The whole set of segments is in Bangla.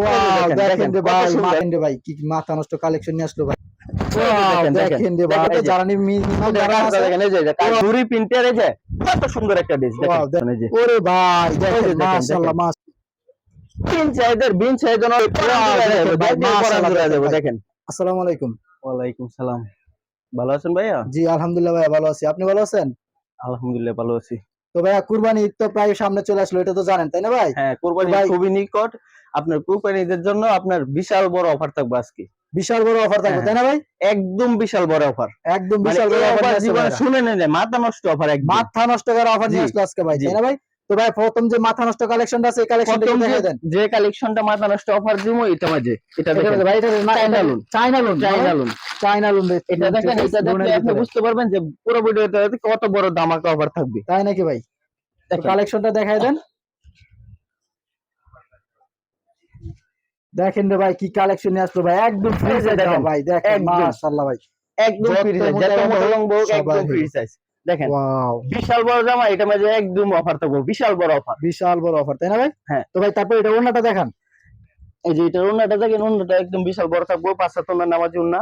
Wow, দেখেন, দেখেন দেখেন, রে ভাই দেখেন রে ভাই কি মাথা নষ্ট কালেকশন নিয়ে আসলো ভাই দেখেন, Wow, দেখেন, দেখেন রে ভাই দেখেন, এই যে। যারা মিনিমাম যারা দেখেন, এই যে, এই যে, কাজ, ঝুড়ি প্রিন্টের এই যে, কত সুন্দর একটা ডিশ দেখেন এই যে। ওরে ভাই দেখেন দেখেন, মাশাআল্লাহ দেখেন। মাশ বিন বিন চাহিদা নয়, কোরআন Wow, জোড়া দেখেন দেবো, ভাই, দেখ দিয়ে কোরআন মাশাআল্লাহ, জোড়া দেখেন দেবো, ভাই। দেখেন আসসালামু আলাইকুম ওয়ালাইকুম সালাম ভালো আছেন ভাইয়া জি আলহামদুলিল্লাহ ভাইয়া ভালো আছি আপনি ভালো আছেন আলহামদুলিল্লাহ ভালো আছি তো ভাইয়া কুরবানি ঈদ তো প্রায় সামনে চলে আসলো এটা তো জানেন তাই না ভাই? হ্যাঁ কুরবানি ভাই- খুবই নিকট। আপনার কুরবানি ঈদের জন্য আপনার বিশাল বড় অফার থাকবে আজকে। বিশাল বড় অফার থাকবে হ্যাঁ, তাই না ভাই? একদম বিশাল বড় অফার। একদম মানে বিশাল বড় অফার জীবনে শুনে নেন মাথা নষ্ট অফার মাথা নষ্ট করার অফার নিয়ে আসলো আজকে ভাই তাই না ভাই? তো ভাই প্রথম যে মাথা নষ্ট কালেকশনটা আছে এই কালেকশনটা দেখাই দেন। যে কালেকশনটা মাথা নষ্ট অফার দিব এটা মাঝে এটা দেখেন। ভাই এটা China lawn. China lawn China lawn China lawn এটা দেখেন এটা দেখলে আপনি বুঝতে পারবেন যে পুরো ভিডিওতে কত বড় ধামাকা অফার থাকবে। তাই নাকি ভাই। কালেকশনটা দেখাই দেন। দেখেন রে ভাই কি কালেকশন নিয়ে আসলো ভাই। একদম ফ্রি দেখেন, ভাই। দেখেন। মাশাআল্লাহ ভাই। একদম ফ্রি সাইজ যত মোটা লং হোক একদম ফ্রি সাইজ দেখেন বিশাল বড় জামা এটা মাঝে একদম অফার থাকব বিশাল বড় অফার বিশাল বড় অফার তাই না ভাই? হ্যাঁ। তো ভাই তারপর এটা অন্যটা দেখান। এই যে এটা অন্যটা দেখেন অন্যটা একদম বিশাল বড় থাকব পাঁচ সাত নামাজ না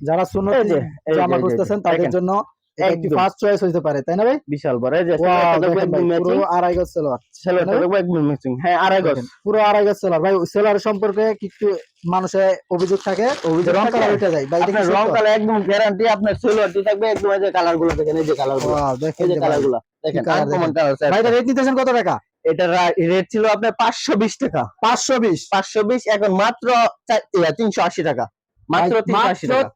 যারা যে, জামা খুঁজতেছেন তাদের জন্য একদম। ফার্স্ট চয়েস হইতে পারে তাই না ভাই? বিশাল বড় এই যে ওয়াও সেলোয়ারটা দেখব দেখেন ভাই একদম পুরো আড়াই গজ সেলোয়ার সেলোয়ারটা দেখব একদম ম্যাচিং হ্যাঁ আড়াই গজ। পুরো আড়াই গজ সেলার ভাই সেলার সম্পর্কে কিছু মানুষের অভিযোগ থাকে অভিযোগ রং কালার উঠে যায়। ভাই আপনার রং কালার একদম গ্যারান্টি আপনার সেলোয়ারটি থাকবে একদম এই যে কালারগুলো দেখেন এই যে কালারগুলো দেখেন এই যে যে কালারগুলো দেখেন colour আনকমন দেখেন। ভাই এটা রেট নিতেছেন কত টাকা? এটা রেট ছিল আপনার পাঁচশো বিশ টাকা। পাঁচশো বিশ? পাঁচশো বিশ এখন মাত্র তিনশো আশি টাকা। মাত্র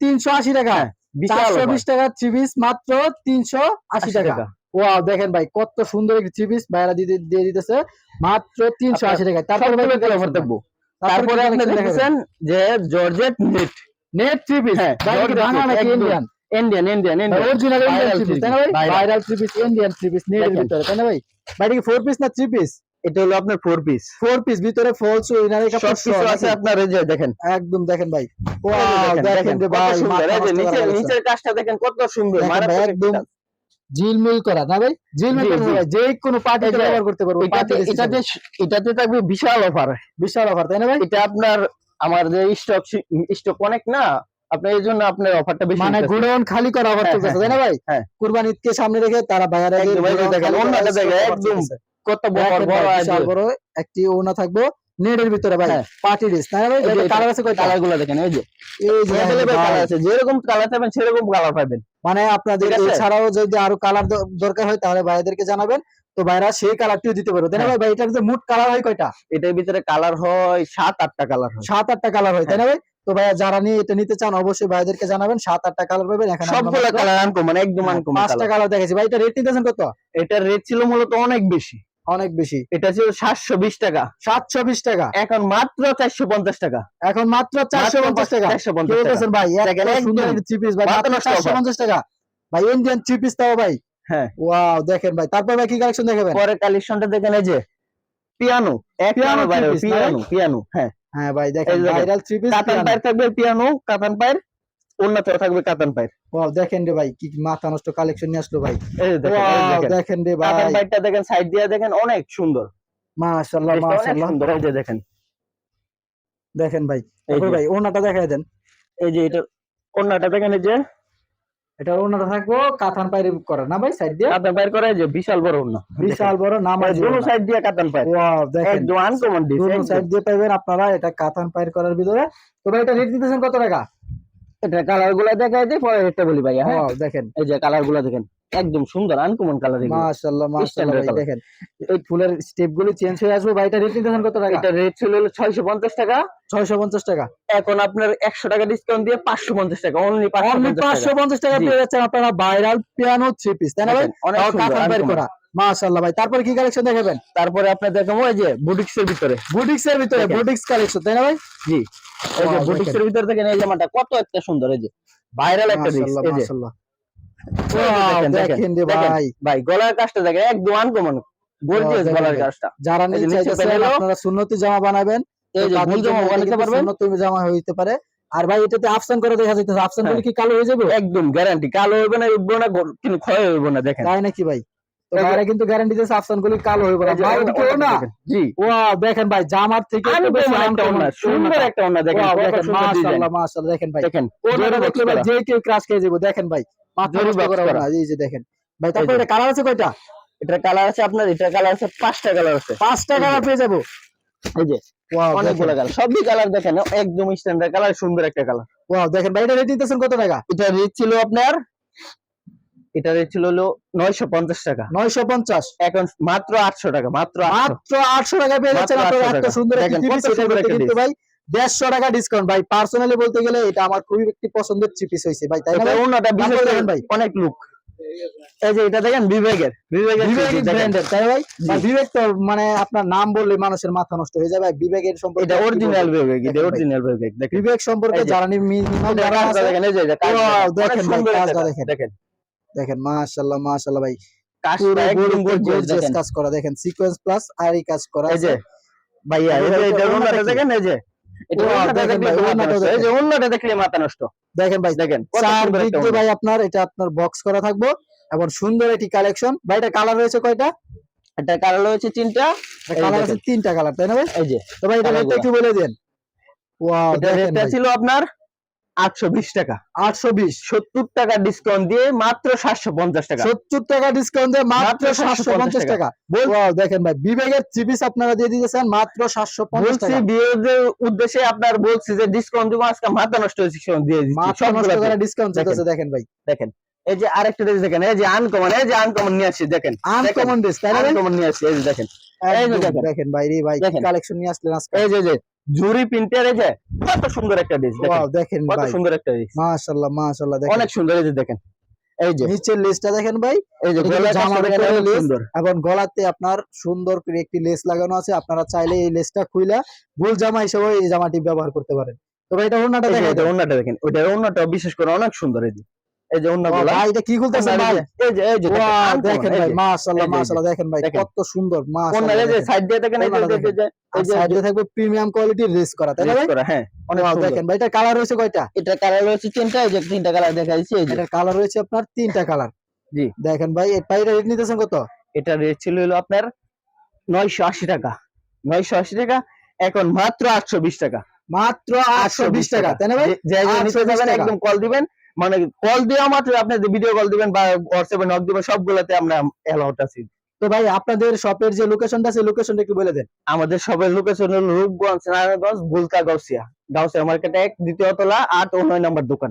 তিনশো আশি টাকা। চারশো। বিশ টাকা থ্রি পিস মাত্র তিনশো আশি টাকা। ওয়াও দেখেন ভাই কত সুন্দর একটি থ্রি পিস বাইরা দিয়ে দিয়ে দিতেছে। মাত্র তিনশো আশি টাকা তারপরে ভাই colour থাকব তারপরে আপনি দেখতেছেন যে georgette net net three piece হ্যাঁ, বাংলা নাকি Indian Indian Indian Indian original Indian three piece তাই না ভাই? Viral three piece Indian three piece নেটের ভিতরে তাই না ভাই? ভাই কি ফোর পিস না থ্রি পিস এটা হলো আপনার ফোর পিস ফোর পিস ভিতরে ফলস উইনার সব কিছু আছে। আপনার এই যে দেখেন। একদম দেখেন ভাই। যে ওয়াও দেখেন, কত ভাই এই যে নিচে নিচের কাজটা দেখেন কত সুন্দর। মারাত্মক একদম ঝিলমিল করা না ভাই? ঝিলমিল করা যে কোনো পার্টিতে ব্যবহার করতে পারব এটাতে এটাতে। এটাতে থাকবে বিশাল অফার বিশাল অফার তাই না ভাই? এটা আপনার আমার যে স্টক স্টক অনেক না আপনার এই জন্য আপনার অফারটা বেশি মানে। গোডাউন খালি করা অফার হ্যাঁ, চলতেছে হ্যাঁ, তাই না ভাই? হ্যাঁ। কুরবানি ঈদকে সামনে রেখে তারা একদম, দেখেন, অন্যটা দেখেন, একদম কত বড় বড় বিশাল বড় একটি ওনা থাকব নেটের ভিতরে ভাই হ্যাঁ। পার্টি ড্রেস না ভাই এই কালার আছে কয়টা? কালারগুলো দেখেন এই যে। এই যে অ্যাভেলেবল কালার আছে যেরকম কালার সেরকম কালার পাবেন। মানে আপনাদের এছাড়াও যদি আরও কালার দরকার হয় তাহলে ভাইদেরকে জানাবেন। তো ভাইরা সেই কালারটিও দিতে পারবে। তাই না হ্যাঁ। ভাই ভাই এটার যে মুড কালার হয় কয়টা? এটার ভিতরে কালার হয় সাত আটটা কালার হয়। সাত আটটা কালার হয় তাই না ভাই? তো ভাইয়া যারা নিয়ে এটা নিতে চান অবশ্যই ভাইদেরকে জানাবেন সাত আটটা কালার পাবেন এখানে সবগুলো কালার আনকমন একদম হ্যাঁ, আনকমন পাঁচটা কালার কালার দেখেছি ভাই এটা রেট নিতেছেন কত? এটার রেট ছিল মূলত অনেক বেশি। অনেক বেশি। এটা ছিল সাতশো বিশ টাকা। সাতশো বিশ টাকা। এখন মাত্র চারশো পঞ্চাশ টাকা। এখন মাত্র চারশো পঞ্চাশ টাকা। চারশো পঞ্চাশ ভাই? চারশো পঞ্চাশ টাকা। ভাই ইন্ডিয়ান থ্রি পিস তাও ভাই। হ্যাঁ। ওয়াও দেখেন ভাই। তারপর ভাই কি কালেকশন দেখাবেন? পরে কালেকশনটা দেখেন এই যে পিয়ানো। এক পিয়ানো পিয়ানো পিয়ানো হ্যাঁ। হ্যাঁ ভাই দেখেন দেখেন, ভাইরাল থ্রি পিস কাতান পায়ের থাকবে পিয়ানো কাতান পায়ের অন্যতেও থাকবে কাতান পায়ের। ওয়াও দেখেন রে ভাই কি মাথা নষ্ট কালেকশন নিয়ে আসলো ভাই। এই দেখেন, দেখেন। রে কাতান ভাই। দেখেন সাইড দিয়ে দেখেন অনেক সুন্দর। মাশাআল্লাহ মাশাআল্লাহ। সুন্দর এই যে দেখেন। দেখেন ভাই তারপর ভাই ওনাটা দেখাই দেন। এই যে এটা অন্যটা দেখেন এই যে। এটা ওনাটা থাকব কাতান পায়ের করা না ভাই সাইড দিয়ে? কাতান পায়ের করে এই যে বিশাল বড় অন্য বিশাল বড় নামাজি দুটো সাইড দিয়ে কাতান পায়ের। ওয়াও দেখেন। একদম আনকমন ডিস দুটো সাইড দিয়ে পাবেন আপনারা এটা কাতান পায়ের করার ভিতরে। তো ভাই এটা রেট দিতেছেন কত টাকা? এটা কালারগুলা দেখাই দিই পরে রেটটা বলি ভাইয়া হ্যাঁ? দেখেন। এই যে কালারগুলা দেখেন একদম সুন্দর আনকমন কালার মাশাআল্লাহ মাশাআল্লাহ ভাই। দেখেন এই ফুলের স্টেপগুলো চেঞ্জ হয়ে আসবে ভাই এটা রেট কত টাকা? এটা রেট ছিল ছয়শো পঞ্চাশ টাকা। 650 টাকা। এখন আপনার একশো টাকা ডিসকাউন্ট দিয়ে পাঁচশো পঞ্চাশ টাকা অনলি অনলি পাঁচশো 550 টাকা। পেয়ে যাচ্ছেন আপনারা ভাইরাল পিয়ানো থ্রি পিস তাই না ভাই? অনেক। করা। মাশাআল্লাহ ভাই তারপর কি কালেকশন দেখাবেন? তারপরে আপনার দেখাবো এই যে বুটিক্স এর ভিতরে। বুটিক্স এর ভিতরে বুটিক্স কালেকশন তাই না ভাই? জি। এই যে বুটিক্স এর ভিতরে এই জামাটা কত একটা সুন্দর এই যে ভাইরাল একটা ডিস এই যে। দেখেন। ভাই। ভাই গলার কাজটা দেখেন একদম আনকমন গর্জিয়াস গলার। কাজটা। যারা নিতে panel-ও- আপনারা সুন্নতি জামা বানাবেন। এই যে ভুল জামা বানাতে পারবেন। সুন্নতি জামা হইতে পারে। আর ভাই এটাতে আফসান করে দেখা যাইতেছে আফসান হ্যাঁ। করলে কি কালো হয়ে যাবে? একদম গ্যারান্টি কালো হইবে না উঠবো না কিন্তু ক্ষয় হইব না দেখেন। তাই নাকি ভাই? তো ভাইরা কিন্তু গ্যারান্টি দিয়েছে আফসান গুলি কালো হইব না ভাই কেউ না। জি। ওয়াও দেখেন ভাই জামার থেকে আমি একটু বেশি একটা uncommon সুন্দর একটা ওড়না দেখেন দেখেন মাশাআল্লাহ মাশাআল্লাহ দেখেন ভাই। দেখেন ওড়নাটা দেখলে ভাই যে কেউ ক্রাশ খেয়ে যাব দেখেন ভাই। মাথা নষ্ট করা করা। এই যে দেখেন। ভাই তারপর এটা কালার আছে কয়টা? এটার কালার আছে আপনার এটার কালার আছে পাঁচটা কালার আছে। পাঁচটা কালার পেয়ে যাব। এই যে। ওয়াও অনেকগুলো কালার সবই কালার দেখেন একদম স্ট্যান্ডার্ড কালার সুন্দর একটা কালার ওয়াও দেখেন ভাই এটা রেট দিতেছেন কত টাকা? এটা রেট ছিল আপনার এটা ছিল হলো নয়শো পঞ্চাশ টাকা নয়শো পঞ্চাশ এখন মাত্র আটশো টাকা মাত্র মাত্র আটশো টাকা পেয়ে যাচ্ছেন আপনারা 800 এত সুন্দর কিন্তু ভাই দেড়শো টাকা ডিসকাউন্ট ভাই পার্সোনালি বলতে গেলে এটা আমার খুবই একটি পছন্দের চিপিস হয়েছে ভাই তাই না এটা ভাই? অন্যটা বিশেষ দেখেন ভাই। অনেক লুক এই যে এটা দেখেন বিবেকের বিবেকের। ব্র্যান্ডের তাই ভাই। ভাই, বিবেক তো মানে আপনার নাম বললে মানুষের মাথা নষ্ট হয়ে যাবে আর বিবেকের সম্পর্কে এটা অরিজিনাল? বিবেক এটা অরিজিনাল বিবেক দেখেন বিবেক সম্পর্কে। যারা মিনিমাম দেখেন এই যে দেখেন। দেখেন দেখেন। মাশাআল্লাহ মাশাআল্লাহ ভাই। কাজ করা দেখেন সিকোয়েন্স প্লাস আরই কাজ করা এই যে ভাইয়া এই এটা-? দেখেন এই যে দেখেন ভাই। এই ভাই আপনার এটা আপনার বক্স করা থাকব। এবং সুন্দর একটি কালেকশন ভাই এটা কালার রয়েছে কয়টা? এটা কালার হচ্ছে তিনটা। কালার আছে তিনটা কালার তাই না ভাই? এই যে তো ভাই এটা। একটু বলে দেন। ওয়াও এটা ছিল আপনার আটশো বিশ টাকা। 820 সত্তর টাকা ডিসকাউন্ট দিয়ে মাত্র সাতশো পঞ্চাশ টাকা। 70 টাকা ডিসকাউন্ট দিয়ে মাত্র মাত্র 750 টাকা। দেখেন ভাই বিবেকের চিপিস আপনারা দিয়ে দিতেছেন মাত্র 750 বলছি টাকা। বিয়ের উদ্দেশ্যে আপনার বলছি যে ডিসকাউন্ট দিব আজকে মাথা নষ্ট দিয়ে মাত্র নষ্ট সবগুলাতে। ডিসকাউন্ট দেখেন। দেখেন ভাই। দেখেন এই যে আরেকটা জিনিস দেখেন এই যে আনকমন এই যে আনকমন নিয়ে আসছি দেখেন। আনকমন তাই আনকমন নিয়ে আসছি এই যে দেখেন। দেখেন। ভাই রে ভাই কালেকশন নিয়ে আসলেন আজকে। এই যে জুরি প্রিন্টের যে কত সুন্দর একটা ডিস দেখেন। কত সুন্দর একটা মাশাআল্লাহ মাশাআল্লাহ দেখেন। অনেক সুন্দর এই যে দেখেন। এই যে। নিচের লিস্টটা দেখেন ভাই। এই যে এবং গলাতে আপনার সুন্দর করে একটি লেস লাগানো আছে। আপনারা চাইলে এই লেসটা খুইলা ভুল জামা হিসেবে এই জামাটি ব্যবহার করতে পারেন। তো ভাই এটা যে দেখেন। এটা ওন্নাটা দেখেন। ওইটা ওন্নাটা বিশেষ করে অনেক সুন্দর এই যে। এই যে ওন্নাগুলা ভাই এটা কি খুলতেছেন ভাই? এই যে এই যে দেখেন, ভাই মাশাআল্লাহ। মাশাআল্লাহ দেখেন ভাই কত সুন্দর মাশাআল্লাহ এই যে সাইড দিয়ে দেখেন? এই যে এই সাইডে থাকবে প্রিমিয়াম কোয়ালিটির লেস করা তাই না ভাই? হ্যাঁ অনেক দেখেন ভাই এটা কালার রয়েছে কয়টা? এটা কালার রয়েছে তিনটা এই যে তিনটা কালার দেখা যাচ্ছে এই যে। এটার কালার রয়েছে আপনার তিনটা কালার জি। দেখেন ভাই এই পাইটা রেট নিতেছেন কত? এটা রেট ছিল হলো আপনার নয়শো আশি টাকা। নয়শো আশি টাকা এখন মাত্র আটশো বিশ টাকা। মাত্র 820 টাকা তাই না ভাই? যাবেন একদম কল দিবেন মানে কল দেওয়া মাত্র আপনি ভিডিও কল দিবেন বা হোয়াটসঅ্যাপে নক দিবেন সবগুলোতে আমরা অ্যালাউড আছি। তো ভাই আপনাদের শপের যে লোকেশনটা আছে লোকেশনটা কি বলে দেন। আমাদের শপের লোকেশন হলো রূপগঞ্জ নারায়ণগঞ্জ বুলতা গাউসিয়া গাউসিয়া মার্কেট এক দ্বিতীয় তলা আট ও নয় নম্বর দোকান।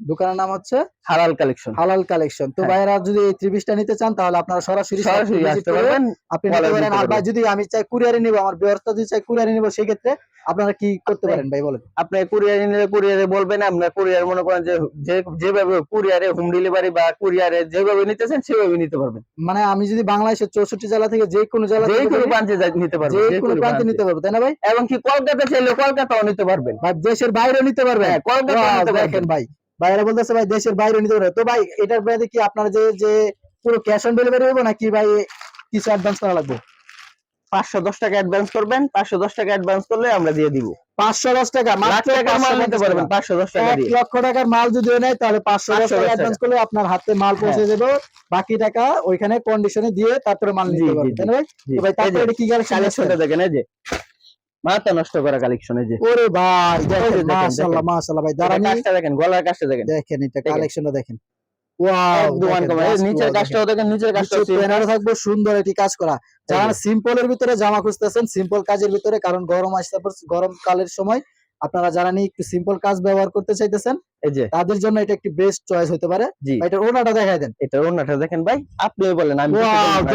দোকানের নাম হচ্ছে হালাল কালেকশন। হালাল কালেকশন। তো হ্যাঁ। ভাইরা যদি এই ত্রিপিসটা নিতে চান তাহলে আপনারা সরাসরি সরাসরি আসতে পারবেন। আপনি নিতে পারেন। আর ভাই যদি আমি চাই কুরিয়ারে নিব আমার ব্যবস্থা যদি চাই কুরিয়ারে নিব সেই ক্ষেত্রে আপনারা কি করতে পারেন ভাই বলেন? আপনি কুরিয়ারে নিলে কুরিয়ারে বলবেন আপনার কুরিয়ার মনে করেন যে যেভাবে কুরিয়ারে হোম ডেলিভারি বা কুরিয়ারে যেভাবে নিতেছেন সেভাবে নিতে পারবেন। মানে আমি যদি বাংলাদেশের চৌষট্টি জেলা থেকে যে কোনো জেলা যে কোনো প্রান্তে নিতে পারবেন যে কোনো প্রান্তে। নিতে পারব তাই না ভাই? এবং কি কলকাতা চাইলে কলকাতাও নিতে পারবেন। ভাই দেশের বাইরেও নিতে পারবেন? হ্যাঁ কলকাতা নিতে পারবেন। দেখেন ভাই। ভাইরা বলতেছে ভাই দেশের বাইরে নিতে পারবে তো ভাই এটার বাইরে কি আপনার যে যে পুরো ক্যাশ অন ডেলিভারি হবে নাকি ভাই কিছু অ্যাডভান্স করা লাগবে? পাঁচশো দশ টাকা অ্যাডভান্স করবেন পাঁচশো দশ টাকা অ্যাডভান্স করলে আমরা দিয়ে দিব। পাঁচশো দশ টাকা মাত্র টাকার মাল নিতে 550 পারবেন টাকা। পাঁচশো দশ টাকা এক লক্ষ টাকার মাল যদি নেয় তাহলে পাঁচশো দশ 510 টাকা টাকা। অ্যাডভান্স করলে আপনার হাতে মাল পৌঁছে যাবে বাকি টাকা ওইখানে কন্ডিশনে দিয়ে তারপরে মাল নিতে জি, পারবে জি। তাই না ভাই? তো ভাই তারপরে কি কালেকশন কালেকশনটা দেখেন এই যে। মাথা নষ্ট করা কালেকশন এই যে। ওরে ভাই দেখেন মাশাআল্লাহ মাশাআল্লাহ ভাই দাঁড়ানি কাজটা দেখেন গলার কাজটা দেখেন। দেখেন এটা কালেকশনটা দেখেন। ওয়াও একদম uncommon। নিচের কাজটাও দেখেন নিচের কাজটাও same। থাকবে সুন্দর একটি কাজ করা। যারা সিম্পলের ভিতরে জামা খুঁজতেছেন সিম্পল কাজের ভিতরে কারণ গরম আসতে গরম কালের সময় আপনারা যারা নিয়ে একটু সিম্পল কাজ ব্যবহার করতে চাইতেছেন এই যে। তাদের জন্য এটা একটি বেস্ট চয়েস হতে পারে। ওনাটা দেখাই দেন। দেখেন ভাই আপনি বলেন আমি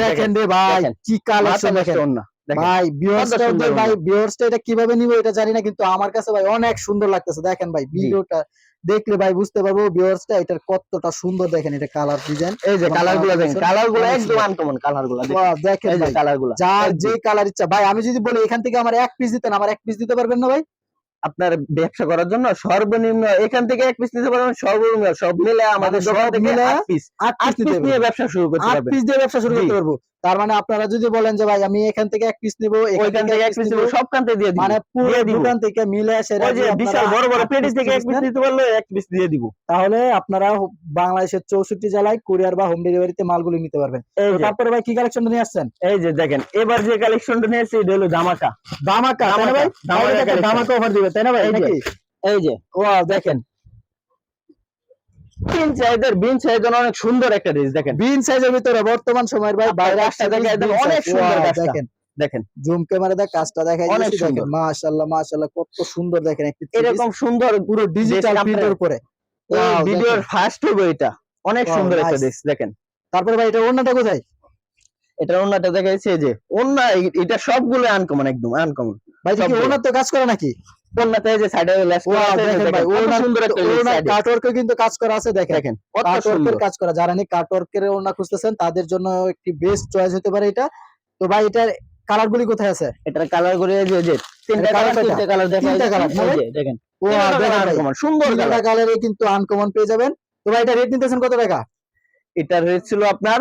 দেখেন রে ভাই কি কালেকশন দেখেন। দেখেন ভাই ভিউয়ার্সটা ভাই ভিউয়ার্সটা এটা কীভাবে নিব এটা জানি না কিন্তু আমার কাছে ভাই অনেক সুন্দর লাগতেছে। দেখেন ভাই ভিডিওটা দেখলে ভাই বুঝতে পারব ভিউয়ার্সটা এটার কতটা সুন্দর দেখেন এটা কালার ডিজাইন এই যে এবং দেখেন colour কালারগুলো অনেক একদম আনকমন কালার দেখেন। এই যে ভাই যার যে কালার ইচ্ছা। ভাই আমি যদি বলি এখান থেকে আমার এক পিস দিতেন আমার এক পিস দিতে পারবেন না ভাই? আপনার ব্যবসা করার জন্য সর্বনিম্ন এখান থেকে এক পিস নিতে পারবেন সর্বনিম্ন সব মিলে আমাদের মানে দোকান থেকে আট পিস আট আট পিস পিস নিয়ে ব্যবসা শুরু করতে আট পিস দিয়ে ব্যবসা শুরু করতে পারব। তার মানে আপনারা যদি বলেন যে ভাই আমি এখান থেকে এক পিস নিবো ওইখান থেকে এক পিস নিবো, সবখান থেকে দিয়ে দিব। মানে পুরো দোকান থেকে মিলে সেটা ওই যে বিশাল বড় বড় এক পেটি থেকে এক পিস নেন, দিতে পারলে এক পিস দিয়ে দিব। তাহলে আপনারা বাংলাদেশের চৌষট্টি জেলায় কুরিয়ার বা হোম ডেলিভারিতে মালগুলি নিতে পারবেন। তারপরে ভাই কি কালেকশন নিয়ে আসছেন? এই যে দেখেন এবার যে কালেকশনটা নিয়েছি এটা হলো জামাকা দামাকা তাই না ভাই? ধামাকা। দামাকা অফার দিবে তাই না ভাই? এই যে, নাকি? এই যে ওয়াও দেখেন। বিন সাইজের বিন সাইজের অনেক সুন্দর একটা ড্রেস দেখেন। বিন সাইজের ভিতরে বর্তমান সময়ের ভাই বাইরে কাজটা আসছে দেখে একদম বিন অনেক সুন্দর দেখেন। দেখেন। জুম ক্যামেরা দিয়ে কাজটা দেখাই অনেক সুন্দর। মাশাআল্লাহ মাশাআল্লাহ কত সুন্দর দেখেন একটি এরকম সুন্দর পুরো ডিজিটাল প্রিন্টের উপরে। ভিডিওর ফার্স্ট হবে এটা। অনেক সুন্দর একটা ড্রেস দেখেন। তারপরে ভাই এটা অন্যটা কোথায়? এটা অন্যটা দেখাইছে যে অন্য এটা সবগুলো আনকমন একদম আনকমন ভাই কি তো কাজ করে নাকি? অন্যতে যে সাইডে লেস ওয়াও দেখেন ভাই সুন্দর একটা ওনার কাটওয়ার্কে কিন্তু কাজ করা আছে দেখেন। দেখেন কাটওয়ার্কের কাজ করা যারা নি কাটওয়ার্কের ওনা খুঁজতেছেন তাদের জন্য একটি বেস্ট চয়েস হতে পারে এটা। তো ভাই এটার কালার গুলি কোথায় আছে? এটার কালার করে এই যে তিনটা এটা কালার কয়টা? তিনটা কালার দেখা তিনটা যাচ্ছে colour, না এই ভাই? যে দেখেন। সুন্দর কালার কালারে কিন্তু আনকমন পেয়ে যাবেন। তো ভাই এটা রেট নিতেছেন কত টাকা? এটার রেট ছিল আপনার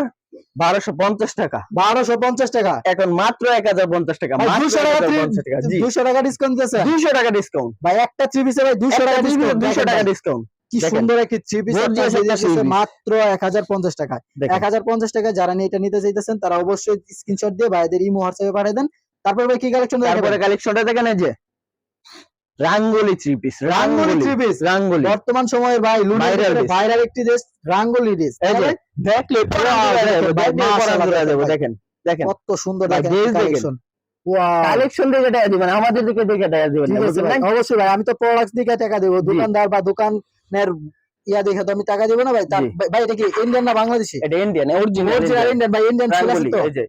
বারোশো পঞ্চাশ টাকা। বারোশো পঞ্চাশ টাকা। এখন মাত্র এক হাজার পঞ্চাশ টাকা দুশো টাকা 1050 টাকা জি। দুশো টাকা ডিসকাউন্ট দিতেছে দুইশো টাকা ডিসকাউন্ট ভাই একটা থ্রি পিসে ভাই দুশো টাকা ডিসকাউন্ট টাকা ডিসকাউন্ট কি সুন্দর একটি থ্রি পিস Gorgeous একটা three piece। মাত্র এক হাজার পঞ্চাশ টাকা। এক হাজার পঞ্চাশ টাকা যারা নিয়ে এটা নিতে চাইতেছেন তারা অবশ্যই স্ক্রিনশট দিয়ে ভাইদের ইমো হোয়াটসঅ্যাপে পাঠিয়ে দেন। তারপর ভাই কি কালেকশন তারপরে কালেকশনটা দেখেন এই যে। Rangoli three piece Rangoli. Three piece Rangoli. বর্তমান সময়ের ভাই। ভাইরাল একটি দেশ রাঙ্গোলি যে দেখলে দেখেন। দেখেন। কত সুন্দর কালেকশন কালেকশন টাকা দিবেন আমাদের দিকে টাকা দিবেন? অবশ্যই ভাই আমি তো প্রোডাক্ট দিকে টাকা দেবো দোকানদার বা দোকানের ইয়া দেখে তো আমি টাকা দেবো না ভাই ভাই এটা কি ইন্ডিয়ান না বাংলাদেশি? এটা ইন্ডিয়ান অরিজিনাল অরিজিনাল ইন্ডিয়ান ভাই ইন্ডিয়ান সিল তো। এই যে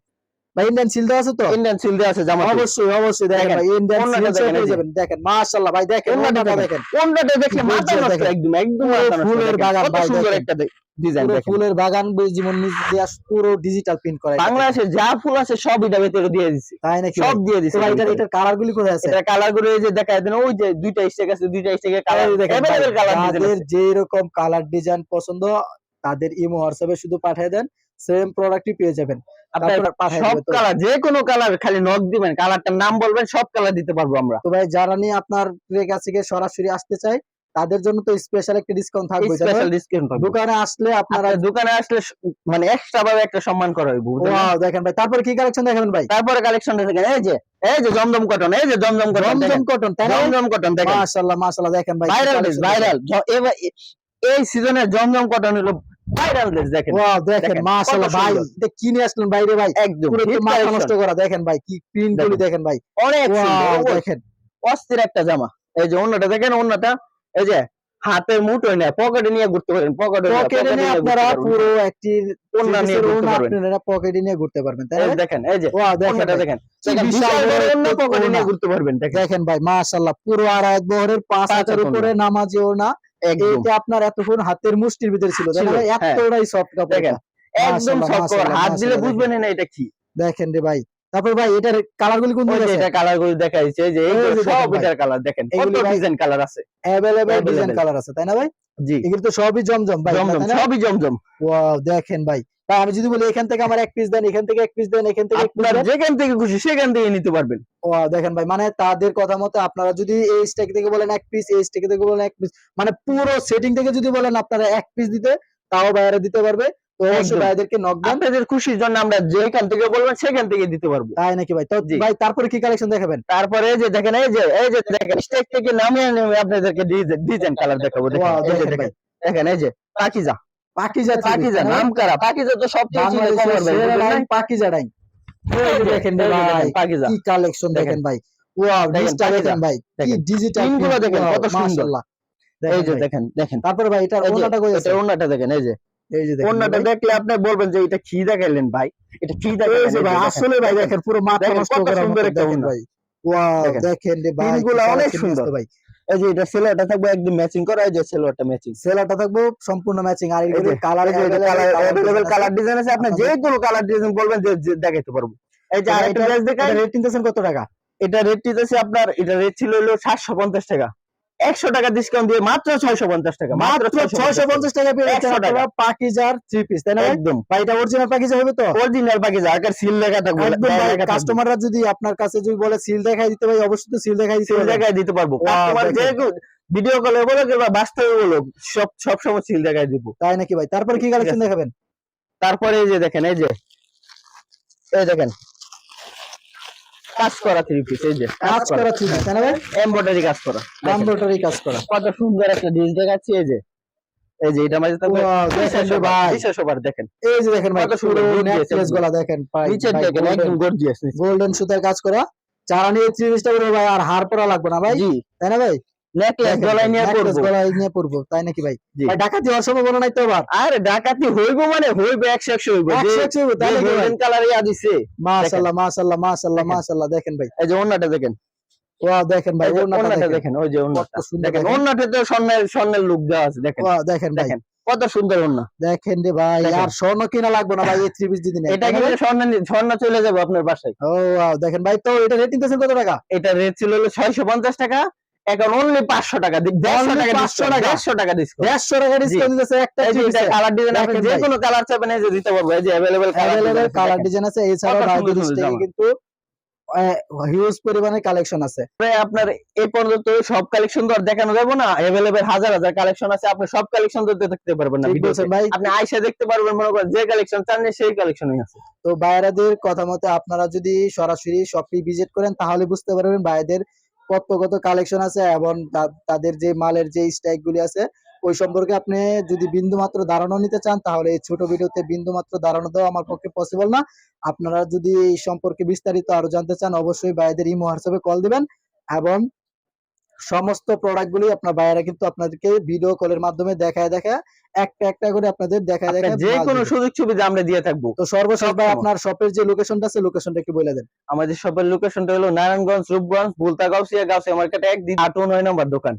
ইন্ডিয়ান সিল দেওয়া আছে তো? ইন্ডিয়ান সিল দেওয়া আছে জামা অবশ্যই অবশ্যই দেখেন। ভাই ইন্ডিয়ান সিল পেয়ে দেখেন? মাশাআল্লাহ ভাই দেখেন ওন্নাটা দেখেন? ওন্নাটা দেখলে মাথা নষ্ট? একদম একদম ফুলের বাগান ভাই সুন্দর একটা ডিজাইন দেখেন। ফুলের বাগান যেমন পুরো ডিজিটাল প্রিন্ট করে বাংলাদেশে যা ফুল আছে সব এটা ভিতরে দিয়ে দিছে। তাই নাকি সব দিয়ে দিছে ভাই এটা এটার কালার গুলি কোথায় আছে? এটা কালারগুলো এই যে দেখায় দেন ওই যে দুইটা স্টেক আছে দুইটা স্টেকের কালার দেখেন তাদের যে রকম কালার ডিজাইন পছন্দ তাদের ইমো হোয়াটসঅ্যাপে শুধু পাঠিয়ে দেন সেম প্রোডাক্টই পেয়ে যাবেন। সব কালার যে কোনো কালার খালি নক দিবেন কালারটার নাম বলবেন সব কালার দিতে পারব আমরা। তো ভাই যারা নিয়ে আপনার কাছ সরাসরি আসতে চায় তাদের জন্য তো স্পেশাল একটা ডিসকাউন্ট থাকবে স্পেশাল ডিসকাউন্ট দোকানে আসলে আপনারা দোকানে আসলে মানে এক্সট্রা ভাবে একটা সম্মান করা হইব ওয়াও দেখেন ভাই তারপর কি কালেকশন দেখাবেন ভাই? তারপরে কালেকশনটা দেখেন এই যে এই যে জমজম কটন এই যে জমজম কটন দেখেন। কটন জমজম কটন দেখেন। মাশাআল্লাহ মাশাআল্লাহ দেখেন ভাই ভাইরাল ভাইরাল এই সিজনে জমজম কটন হলো ভাইরাল ড্রেস দেখেন। ওয়াও দেখেন দেখেন, মাশাআল্লাহ ভাই সুন্দর। এটা কিনে আসলেন বাইরে ভাই। একদম পুরো মাথা নষ্ট করা দেখেন ভাই কি প্রিন্ট গুলি দেখেন। দেখেন ভাই। অনেক সুন্দর দেখেন। অস্থির একটা জামা। এই যে অন্যটা দেখেন অন্যটা। এই যে হাতের মুঠোয় না পকেটে নিয়ে ঘুরতে পারেন পকেটে পকেটে নিয়ে আপনারা পুরো একটি ওড়না নিয়ে ঘুরতে পারবেন। আপনারা পকেটে নিয়ে ঘুরতে পারবেন তাই দেখেন এই যে ওয়াও দেখেন বিশাল বড় পকেটে নিয়ে ঘুরতে পারবেন দেখেন। ভাই মাশাআল্লাহ পুরো আড়াই বহরের পাঁচ পাঁচ হাতের হাত উপরে নামাজিও না এটা আপনার এতক্ষণ হাতের মুষ্টির ভিতরে ছিল? হ্যাঁ। এতটাই সফট কাপড়। দেখেন একদম সব কভার মাশাআল্লাহ, হাত দিলে বুঝবেন না এটা কি। দেখেন রে ভাই। তারপর ভাই এটার কালার গুলি কোন দিকে এটা কালারগুলো দেখা যাচ্ছে যে সব এটার কালার দেখেন কত ডিজাইন কালার আছে। অ্যাভেলেবেল ডিজাইন কালার আছে তাই না ভাই? জি। এগুলো তো সবই জমজম ভাই জমজম সবই জমজম। ওয়াও দেখেন ভাই ভাই আমি যদি বলি এখান থেকে আমার এক পিস দেন এখান থেকে এক পিস দেন এখান থেকে যেখান থেকে খুশি সেখান থেকে নিতে পারবেন। ওয়াও দেখেন ভাই মানে তাদের কথা মতো আপনারা যদি এই স্টেক থেকে বলেন এক পিস এই স্টেক থেকে বলেন এক পিস মানে পুরো সেটিং থেকে যদি বলেন আপনারা এক পিস দিতে তাও বাইরে দিতে পারবে। তো অবশ্যই ভাইদেরকে নক দেন। আপনাদের খুশির জন্য আমরা যেখান থেকে বলবেন সেখান থেকে দিতে পারব। তাই নাকি ভাই? তো। ভাই তারপরে কি কালেকশন দেখাবেন? তারপরে এই যে দেখেন এই যে এই যে দেখেন স্টেক থেকে নামিয়ে নেমে আপনাদেরকে ডিজাইন কালার দেখাবো দেখেন এই যে দেখেন ভাই। দেখেন দেখেন এই যে পাকিজা। পাকিজা পাকিজা নাম কারা পাকিজা তো সবচেয়ে চিনে ভাই দেখেন রে ভাই পাকিজা। কি কালেকশন দেখেন। ভাই। ওয়াও দেখেন, দেখেন ভাই কি ডিজিটালগুলো দেখেন, কত সুন্দর। এই যে দেখেন দেখেন। তারপরে ভাই এটা ওনাটা কই আছে? দেখেন এই যে। এই যে দেখেন দেখলে আপনি বলবেন যে এটা কি দেখাইলেন ভাই? এটা কি এই যে ভাই আসলে ভাই দেখেন পুরো মাথা নষ্ট কত সুন্দর একটা ভাই। ওয়াও দেখেন। দেখেন রে ভাই গুলো অনেক সুন্দর। ভাই। এই যে এটা সেলোয়ারটা থাকবে একদম ম্যাচিং করা এই যে সেলোয়ারটা ম্যাচিং সেলোয়ারটা থাকব সম্পূর্ণ ম্যাচিং আর এই কালার अवेलेबल কালার ডিজাইন আছে আপনি যে কোনো কালার ডিজাইন বলবেন যে পারব। এই যে আরেকটা ড্রেস দেখাই। রেট কত টাকা? এটা রেট দিতেছে আপনার এটা রেট ছিল হলো সাতশো পঞ্চাশ টাকা। একশো টাকা ডিসকাউন্ট দিয়ে মাত্র ছয়শো পঞ্চাশ টাকা মাত্র ছয়শো পঞ্চাশ টাকা। পেয়ে 100 টাকা। পাকিজার থ্রি পিস তাই না একদম। ভাই এটা অরিজিনাল পাকিজা হবে তো? অরিজিনাল পাখি আকার সিল লেখা থাকবে। কাস্টমাররা যদি আপনার কাছে যদি বলে সিল দেখাই দিতে ভাই অবশ্যই তো সিল দেখাই সিল দেখায় দিতে পারব। কাস্টমার। ভিডিও কলে বলো কিংবা বাস্তবে বলো সব সব সময় সিল দেখায় দিব। তাই নাকি ভাই? তারপরে কি কালেকশন দেখাবেন? তারপরে এই যে দেখেন এই যে এই দেখেন। কাজ করা থ্রি পিস এই যে কাজ করা। থ্রি পিস না ভাই? এমব্রয়ডারি কাজ করা। এমব্রয়ডারি কাজ করা। কত সুন্দর একটা ডিজাইন দেখাচ্ছি এই যে। এই যে এটা মাঝে থাকবে দেখেন ভাই সবার দেখেন। এই যে দেখেন ভাই কত সুন্দর, নেকলেস গলা দেখেন ভাই নিচের দেখেন একদম গর্জিয়াস গোল্ডেন সুতার কাজ করা। যারা নিয়ে থ্রি পিসটা ভাই আর হার পরা লাগবে না ভাই। জি। তাই না ভাই? নেকলেস গলায় নিয়ে গলায় নিয়ে তাই নাকি ভাই? ভাই ডাকাতি হওয়ার সম্ভাবনা নাই তো আরে ডাকাতি হইবো মানে হইবে একশো একশো হইবো গোল্ডেন কালার ইয়া দিছে মাশাআল্লাহ মাশাআল্লাহ মাশাআল্লাহ। মাশাআল্লাহ দেখেন। ভাই। এই যে ওন্নাটা দেখেন। ওয়াও দেখেন ভাই ওন্নাটা দেখেন। ওই যে ওন্নাটা। দেখেন স্বর্ণের স্বর্ণের লুক দেওয়া আছে দেখেন। ওয়াও দেখেন ভাই। দেখেন কত সুন্দর ওন্না। দেখেন রে ভাই আর স্বর্ণ কিনা লাগবে না ভাই এই থ্রি পিস নেন। এটা কিন্তু স্বর্ণ স্বর্ণ চলে যাবে আপনার বাসায়। ও ওয়াও দেখেন ভাই তো এটা রেটিং কত টাকা? এটা রেট ছিল হলো ছয়শো পঞ্চাশ টাকা। এখন অনলি পাঁচশো টাকা দেড়শো Only টাকা 500 টাকা। দেড়শো টাকা ডিসকাউন্ট দেড়শো টাকা ডিসকাউন্ট দিতেছে একটা কালার ডিজাইন আপনি যে কোনো কালার চাইবেন এই যে দিতে পারব এই যে অ্যাভেলেবেল কালার ডিজাইন আছে জামা। কিন্তু হিউজ পরিমাণে কালেকশন আছে। আপনার এই পর্যন্ত সব কালেকশন তো আর দেখানো যাবে না অ্যাভেলেবেল হাজার হাজার কালেকশন আছে আপনি সব কালেকশন তো দেখতে পারবেন না আপনি দেখতে পারবেন মনে করেন যে কালেকশন চান সেই কালেকশনই আছে। তো বাইরাদের কথা মতে আপনারা যদি সরাসরি শপটি ভিজিট করেন তাহলে বুঝতে পারবেন বাইরেদের কত কালেকশন আছে এবং তাদের যে মালের যে স্ট্রাইক গুলি আছে, ওই সম্পর্কে আপনি যদি বিন্দু মাত্র ধারণা নিতে চান, তাহলে এই ছোট ভিডিওতে বিন্দু মাত্র ধারণা দেওয়া আমার পক্ষে পসিবল না। আপনারা যদি এই সম্পর্কে বিস্তারিত আরও জানতে চান, অবশ্যই বাইরেদের ইমো হোয়াটসঅ্যাপে কল দিবেন এবং সমস্ত প্রোডাক্ট গুলি আপনার বাইরে কিন্তু আপনাদেরকে ভিডিও কলের মাধ্যমে দেখায় দেখা একটা একটা করে আপনাদের দেখা দেখা দেখায় যে কোনো সুযোগ সুবিধা আমরা দিয়ে থাকব। তো সর্বশেষ ভাই। আপনার শপের যে লোকেশনটা আছে লোকেশনটা একটু বলে দেন। আমাদের শপের লোকেশনটা হলো নারায়ণগঞ্জ রূপগঞ্জ বুলতা গাউসিয়া গাউসিয়া মার্কেট এক দিন আট নয় নম্বর দোকান।